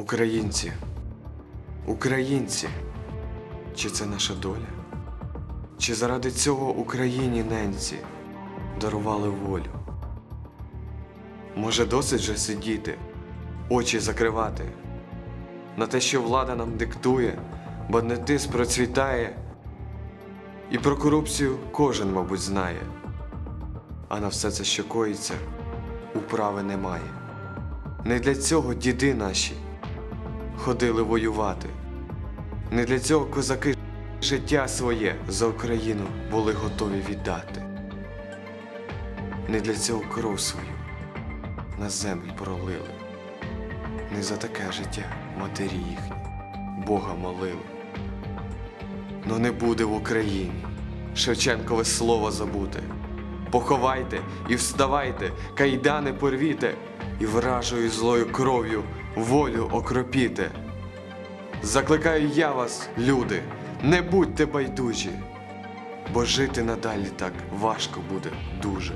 Українці, українці, чи це наша доля? Чи заради цього Україні ненці дарували волю? Може, досить же сидіти, очі закривати на те, що влада нам диктує, бо не тис процвітає, і про корупцію кожен, мабуть, знає, а на все це, що коїться, управи немає. Не для цього діди наші ходили воювати. Не для цього козаки життя своє за Україну були готові віддати. Не для цього кров свою на землю пролили. Не за таке життя матері їхні Бога молили. Но не буде в Україні Шевченкове слово забути. Поховайте і вставайте, кайдани порвіте, і вражою злою кров'ю волю окропіте. Закликаю я вас, люди, не будьте байдужі, бо жити надалі так важко буде дуже.